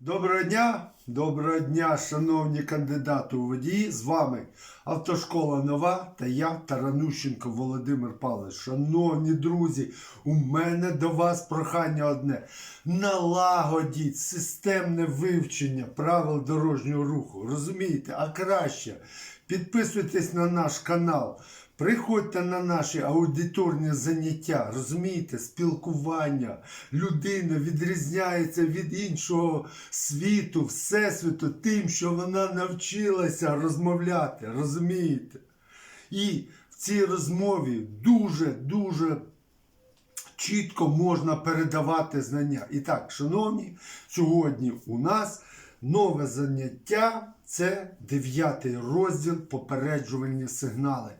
Доброго дня, доброго дня, шановні кандидати у водії. З вами Автошкола Нова та я, Таранущенко Володимир Павлович. Шановні друзі, у мене до вас прохання одне: налагодіть системне вивчення правил дорожнього руху. Розумієте, а краще підписуйтесь на наш канал. Приходьте на наші аудиторні заняття, розумієте, спілкування. Людина відрізняється від іншого світу, всесвіту, тим, що вона навчилася розмовляти, розумієте? І в цій розмові дуже-дуже чітко можна передавати знання. І так, шановні, сьогодні у нас нове заняття це дев'ятий розділ попереджувальні сигнали.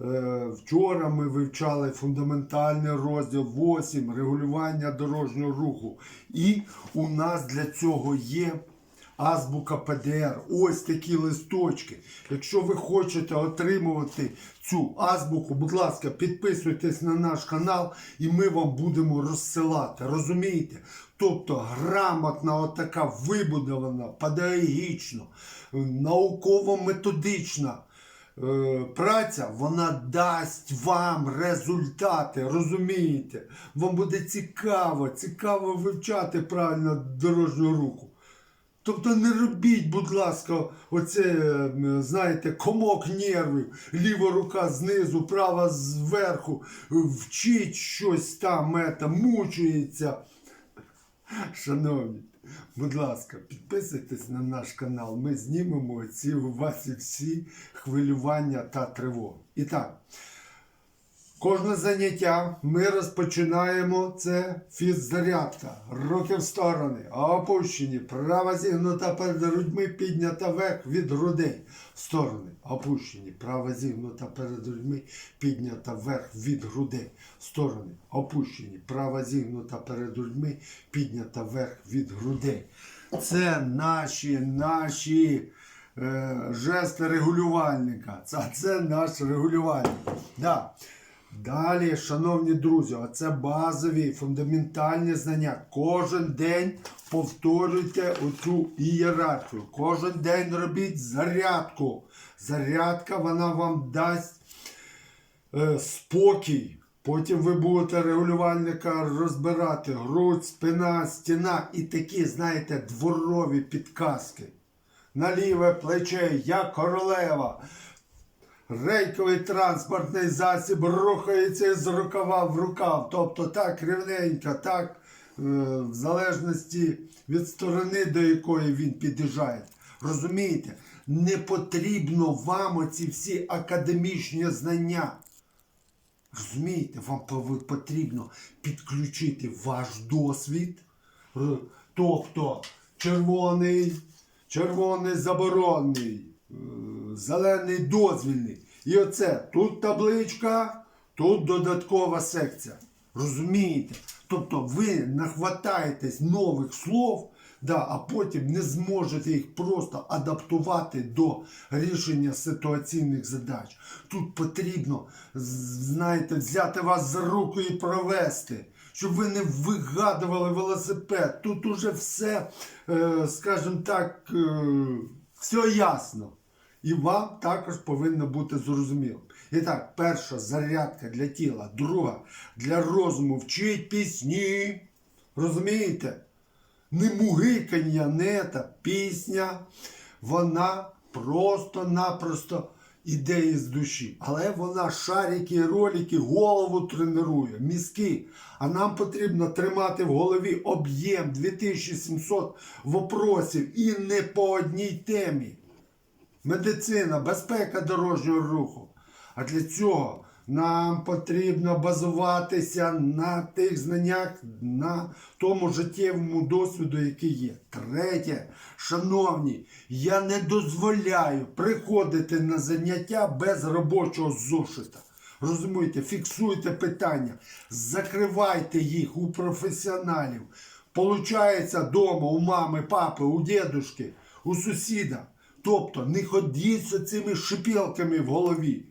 Е, Вчора ми вивчали фундаментальний розділ 8 регулювання дорожнього руху. І у нас для цього є азбука ПДР. Ось такі листочки. Якщо ви хочете отримувати цю азбуку, будь ласка, підписуйтесь на наш канал і ми вам будемо розсилати. Розумієте? Тобто грамотна, отака вибудована, педагогічно, науково-методична праця, вона дасть вам результати, розумієте? Вам буде цікаво, цікаво вивчати правильно дорожнього руху. Тобто не робіть, будь ласка, оце, е, знаєте, комок нервів, ліва рука знизу, права зверху, вчить щось там, ета, мучується. Шановні, будь ласка, підписуйтесь на наш канал. Ми знімемо ці у вас і всі хвилювання та тривоги. І так, кожне заняття ми розпочинаємо це фіззарядка. Руки в сторони, опущені, права зігнута перед грудьми, піднята вверх від грудей. Сторони опущені, права зігнута перед грудьми, піднята вверх від грудей. Сторони опущені, права зігнута перед грудьми, піднята вверх від грудей. Це наші, наші е, жести регулювальника. Це, це наш регулювальник. Да. Далі, шановні друзі, оце базові фундаментальні знання. Кожен день повторюйте оцю ієрархію. Кожен день робіть зарядку. Зарядка вона вам дасть е, спокій. Потім ви будете регулювальника розбирати грудь, спина, стіна і такі, знаєте, дворові підказки. На ліве плече, як королева. Рейковий транспортний засіб рухається з рукава в рукав. Тобто так рівненько, так, е, в залежності від сторони, до якої він під'їжджає. Розумієте? Не потрібно вам оці всі академічні знання. Розумієте, вам потрібно підключити ваш досвід. Тобто червоний, червоний заборонний, е, зелений дозвільний. І оце тут табличка, тут додаткова секція. Розумієте? Тобто ви нахватаєтесь нових слов, да, а потім не зможете їх просто адаптувати до рішення ситуаційних задач. Тут потрібно, знаєте, взяти вас за руку і провести, щоб ви не вигадували велосипед. Тут уже все, е, скажімо так, е, все ясно. І вам також повинно бути зрозуміло. І так, перша зарядка для тіла, друга для розуму. Вчить пісні. Розумієте? Не мугикання, не та пісня. Вона просто-напросто іде із душі. Але вона шарики, ролики, голову тренує, мізки. А нам потрібно тримати в голові об'єм 2700 вопросів і не по одній темі медицина, безпека дорожнього руху. А для цього нам потрібно базуватися на тих знаннях, на тому життєвому досвіду, який є. Третє, шановні, я не дозволяю приходити на заняття без робочого зошита. Розумієте, фіксуйте питання, закривайте їх у професіоналів. Получається вдома у мами, папи, у дідушки, у сусіда. Тобто не ходіть з цими шипілками в голові.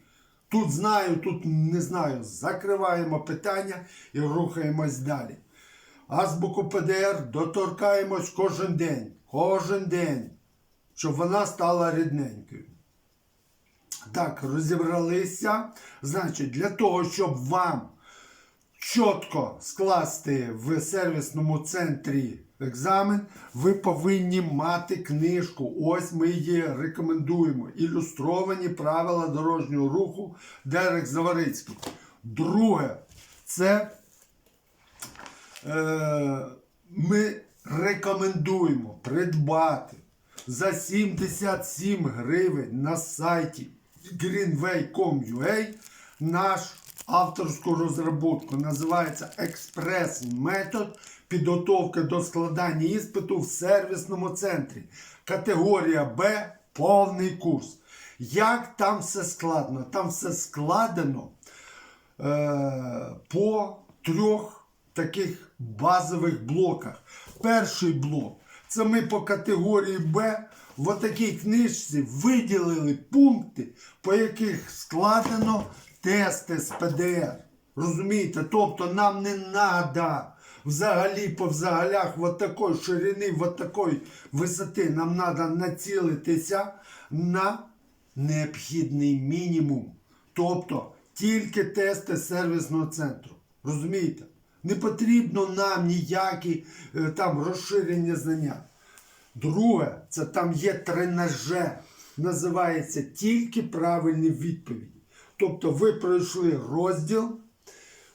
Тут знаю, тут не знаю. Закриваємо питання і рухаємось далі. азбуку ПДР доторкаємось кожен день. Кожен день. Щоб вона стала рідненькою. Так, розібралися. Значить, для того, щоб вам чітко скласти в сервісному центрі екзамен, ви повинні мати книжку. Ось ми її рекомендуємо. Ілюстровані правила дорожнього руху Дерек Заварицький. Друге, це е, ми рекомендуємо придбати за 77 гривень на сайті greenway.com.ua наш авторську розробку. Називається експрес-метод підготовки до складання іспиту в сервісному центрі. Категорія Б повний курс. Як там все складно? Там все складено е, по трьох таких базових блоках. Перший блок це ми по категорії Б в отакій книжці виділили пункти, по яких складено тести з ПДР. Розумієте? Тобто нам не треба взагалі по взагалях от такої ширини, от такої висоти. Нам треба націлитися на необхідний мінімум. Тобто тільки тести сервісного центру. Розумієте? Не потрібно нам ніякі е, там розширення знання. Друге, це там є тренаже. Називається тільки правильні відповіді. Тобто ви пройшли розділ,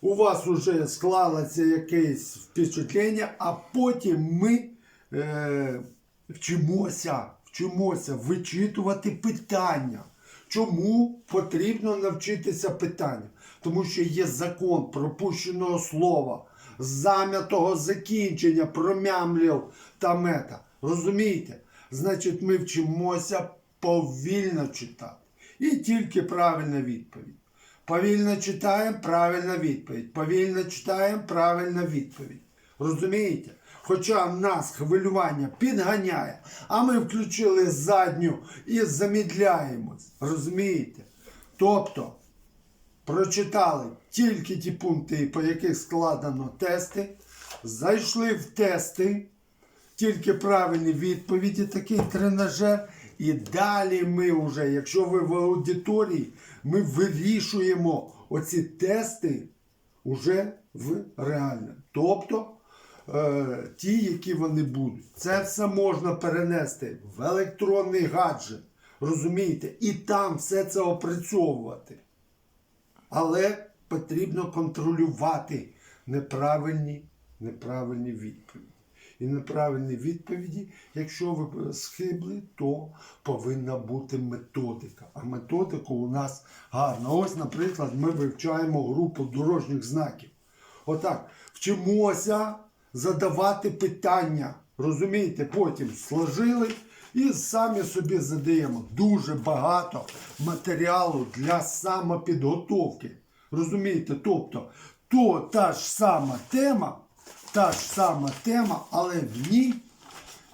у вас вже склалося якесь впечатлення, а потім ми е, вчимося, вчимося вичитувати питання. Чому потрібно навчитися питання? Тому що є закон пропущеного слова, зам'ятого закінчення, промямлів та мета. Розумієте? Значить, ми вчимося повільно читати. І тільки правильна відповідь. Повільно читаємо правильна відповідь. Повільно читаємо правильна відповідь. Розумієте? Хоча нас хвилювання підганяє, а ми включили задню і замідляємось. Розумієте? Тобто прочитали тільки ті пункти, по яких складено тести, зайшли в тести, тільки правильні відповіді, такий тренажер. І далі ми вже, якщо ви в аудиторії, ми вирішуємо оці тести уже в реально. Тобто е, ті, які вони будуть. Це все можна перенести в електронний гаджет. Розумієте? І там все це опрацьовувати. Але потрібно контролювати неправильні, неправильні відповіді. І неправильні відповіді, якщо ви схибли, то повинна бути методика. А методика у нас гарна. Ось, наприклад, ми вивчаємо групу дорожніх знаків. Отак, вчимося задавати питання. Розумієте, потім сложили і самі собі задаємо дуже багато матеріалу для самопідготовки. Розумієте? Тобто, то та ж сама тема, та ж сама тема, але в ній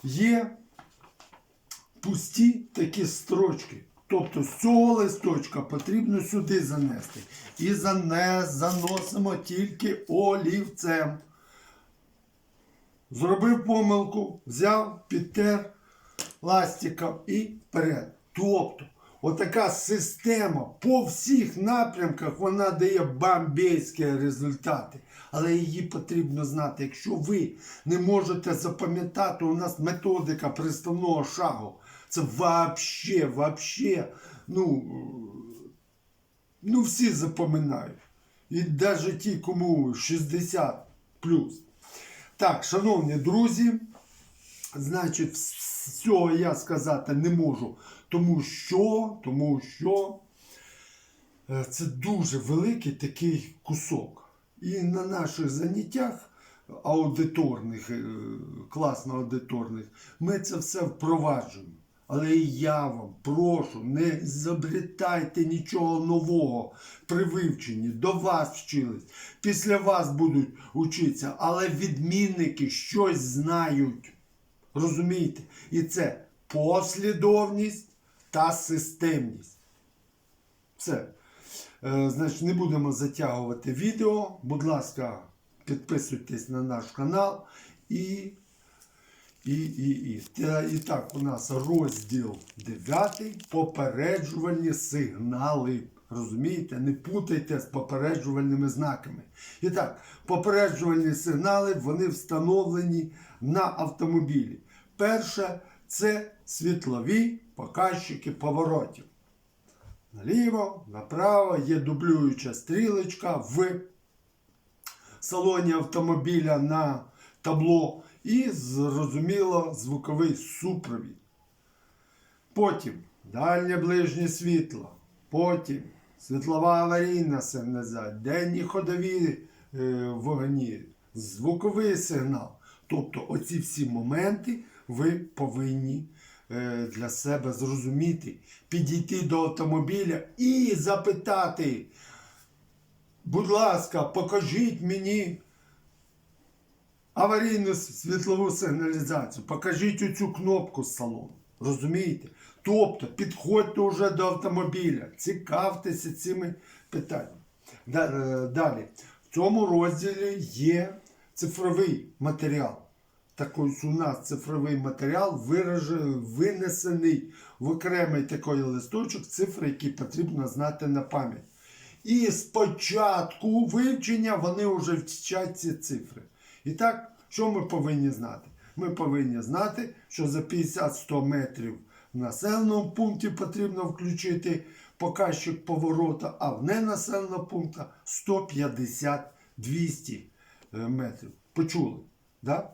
є пусті такі строчки. Тобто з цього листочка потрібно сюди занести. І занес, заносимо тільки олівцем. Зробив помилку, взяв, підтер ластиком і вперед. Тобто, отака система по всіх напрямках вона дає бомбейські результати. Але її потрібно знати. Якщо ви не можете запам'ятати, у нас методика приставного шагу. Це вообще, вообще, ну, ну всі запам'ятають. І навіть ті, кому 60 плюс. Так, шановні друзі, значить, всього я сказати не можу. Тому що, тому що е, це дуже великий такий кусок. І на наших заняттях аудиторних, е, класно аудиторних, ми це все впроваджуємо. Але я вам прошу, не зобретайте нічого нового при вивченні. До вас вчились. Після вас будуть учитися, але відмінники щось знають. Розумієте? І це послідовність та системність. Все. Е, значить, не будемо затягувати відео. Будь ласка, підписуйтесь на наш канал і. І, і, і. І так, у нас розділ 9. Попереджувальні сигнали. Розумієте? Не путайте з попереджувальними знаками. І так, попереджувальні сигнали вони встановлені на автомобілі. Перше це світлові показчики поворотів. Наліво, направо є дублююча стрілочка в салоні автомобіля на табло і, зрозуміло, звуковий супровід. Потім дальнє ближнє світло. Потім світлова аварійна сигналізація, денні ходові е, вогні, звуковий сигнал. Тобто оці всі моменти ви повинні для себе зрозуміти, підійти до автомобіля і запитати, будь ласка, покажіть мені аварійну світлову сигналізацію. Покажіть оцю кнопку з салону. Розумієте? Тобто підходьте вже до автомобіля, цікавтеся цими питаннями. Е, Далі, в цьому розділі є цифровий матеріал. Так ось у нас цифровий матеріал виражений, винесений в окремий такий листочок цифри, які потрібно знати на пам'ять. І спочатку вивчення вони вже вчать ці цифри. І так, що ми повинні знати? Ми повинні знати, що за 50-100 метрів в населеному пункті потрібно включити показчик поворота, а в ненаселеному пункті 150-200 е, метрів. Почули? Да?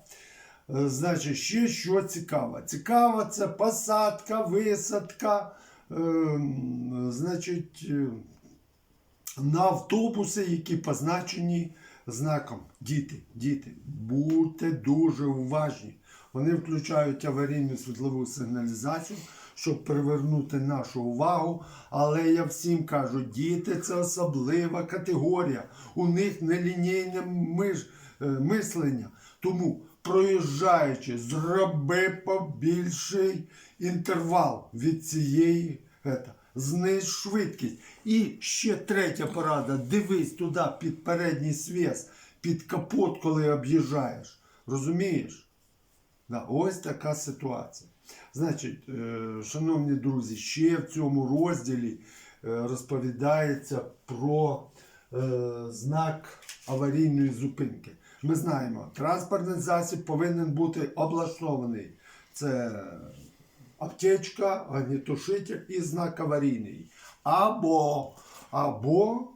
Е, Значить, ще що цікаво. Цікаво це посадка, висадка, е, значить, е, на автобуси, які позначені знаком діти, діти, будьте дуже уважні. Вони включають аварійну світлову сигналізацію, щоб привернути нашу увагу. Але я всім кажу, діти це особлива категорія. У них нелінійне мислення. Тому, проїжджаючи, зроби побільший інтервал від цієї. Ета, зниж швидкість. І ще третя порада. Дивись туди під передній свіс, під капот, коли об'їжджаєш. Розумієш? Да, ось така ситуація. Значить, е, шановні друзі, ще в цьому розділі е, розповідається про е, знак аварійної зупинки. Ми знаємо, транспортний засіб повинен бути облаштований. Це аптечка, огнетушитель і знак аварійний. Або, або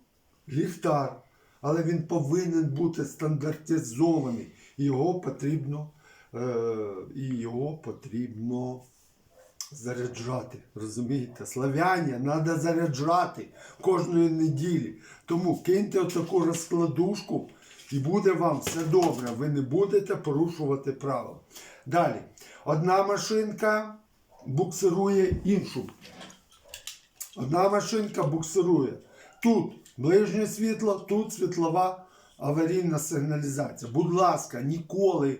ліхтар. Але він повинен бути стандартизований. Його потрібно, е, і його потрібно заряджати. Розумієте? Славяні треба заряджати кожної неділі. Тому киньте отаку розкладушку і буде вам все добре. Ви не будете порушувати правила. Далі. Одна машинка буксирує іншу. Одна машинка буксирує. Тут ближнє світло, тут світлова аварійна сигналізація. Будь ласка, ніколи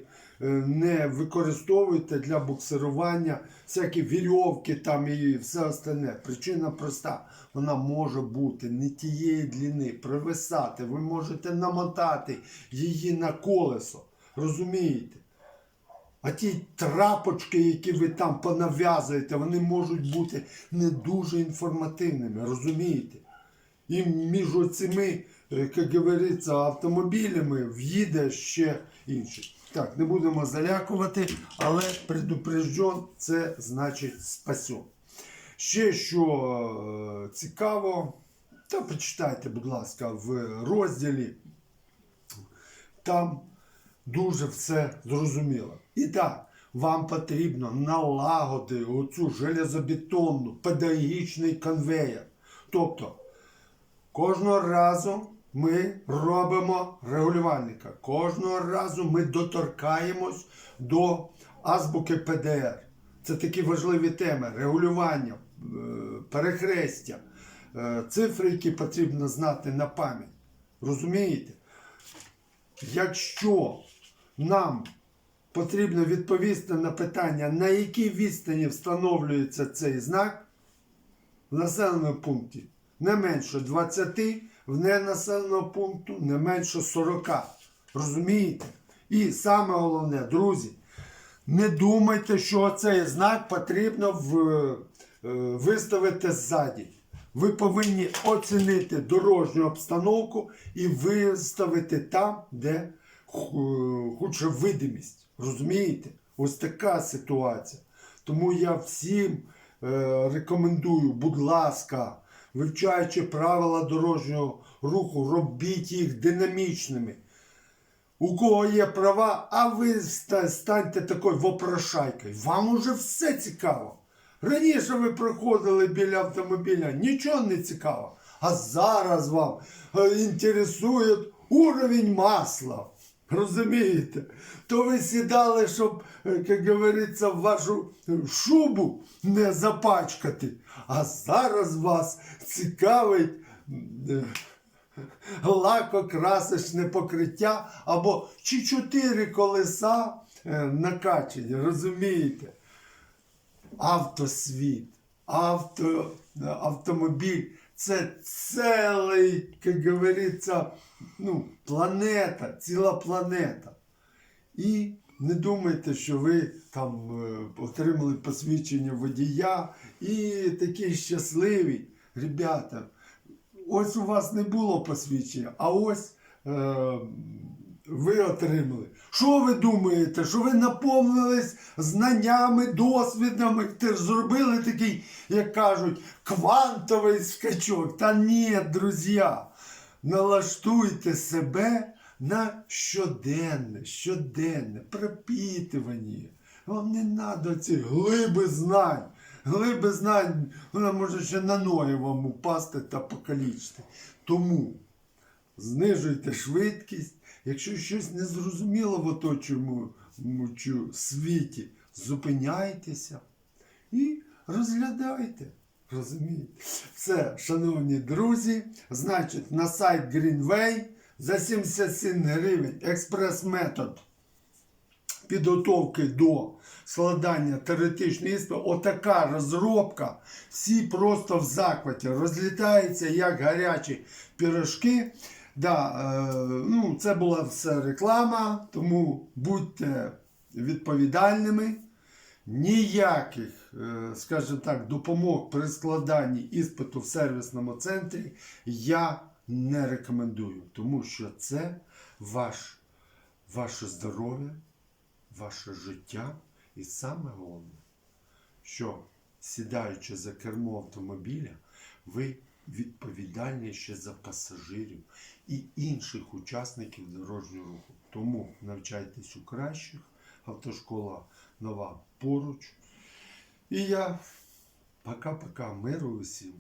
не використовуйте для буксирування всякі вірьовки там і все остальне. Причина проста. Вона може бути не тієї длини, привисати. Ви можете намотати її на колесо. Розумієте? А ті трапочки, які ви там понав'язуєте, вони можуть бути не дуже інформативними, розумієте? І між цими, е, як говориться, автомобілями в'їде ще інший. Так, не будемо залякувати, але предупрежден, це значить спасен. Ще що е, цікаво, та почитайте, будь ласка, в розділі. Там дуже все зрозуміло. І так, вам потрібно налагодити оцю железобетонну педагогічний конвеєр. Тобто, кожного разу ми робимо регулювальника. Кожного разу ми доторкаємось до азбуки ПДР. Це такі важливі теми: регулювання, е, перехрестя, е, цифри, які потрібно знати на пам'ять. Розумієте? Якщо нам потрібно відповісти на питання, на якій відстані встановлюється цей знак в населеному пункті не менше 20, в ненаселеного пункту не менше 40. Розумієте? І саме головне, друзі, не думайте, що цей знак потрібно в, е, виставити ззаді. Ви повинні оцінити дорожню обстановку і виставити там, де ху- худша видимість. Розумієте? Ось така ситуація. Тому я всім е, рекомендую, будь ласка, вивчаючи правила дорожнього руху, робіть їх динамічними. У кого є права, а ви ста- станьте такою вопрошайкою. Вам уже все цікаво. Раніше ви проходили біля автомобіля, нічого не цікаво. А зараз вам е, інтересує уровень масла. Розумієте? То ви сідали, щоб, е, як говориться, вашу шубу не запачкати. А зараз вас цікавить. е, лакокрасочне покриття або чи чотири колеса е, накачані, розумієте? Автосвіт, авто, е, автомобіль це цілий, як говориться, ну, планета, ціла планета. І не думайте, що ви там е, отримали посвідчення водія і такі щасливі. Ребята, ось у вас не було посвідчення, а ось е, ви отримали. Що ви думаєте? Що ви наповнились знаннями, досвідами, ти зробили такий, як кажуть, квантовий скачок? Та ні, друзі, налаштуйте себе на щоденне, щоденне пропитування. Вам не треба ці глиби знань. Глиби знань, вона може ще на ноги вам упасти та покалічити. Тому знижуйте швидкість. Якщо щось незрозуміло в оточуючому світі, зупиняйтеся і розглядайте. Розумієте? Все, шановні друзі, значить, на сайт Greenway за 77 гривень експрес-метод підготовки до складання теоретичної іспиту, отака розробка, всі просто в захваті, розлітаються як гарячі пірожки. Да, е, ну, це була все реклама, тому будьте відповідальними. Ніяких, е, скажімо так, допомог при складанні іспиту в сервісному центрі я не рекомендую, тому що це ваш, ваше здоров'я, ваше життя. І саме головне, що сідаючи за кермо автомобіля, ви відповідальні ще за пасажирів і інших учасників дорожнього руху. Тому навчайтесь у кращих, автошкола нова поруч. І я пока-пока миру усім.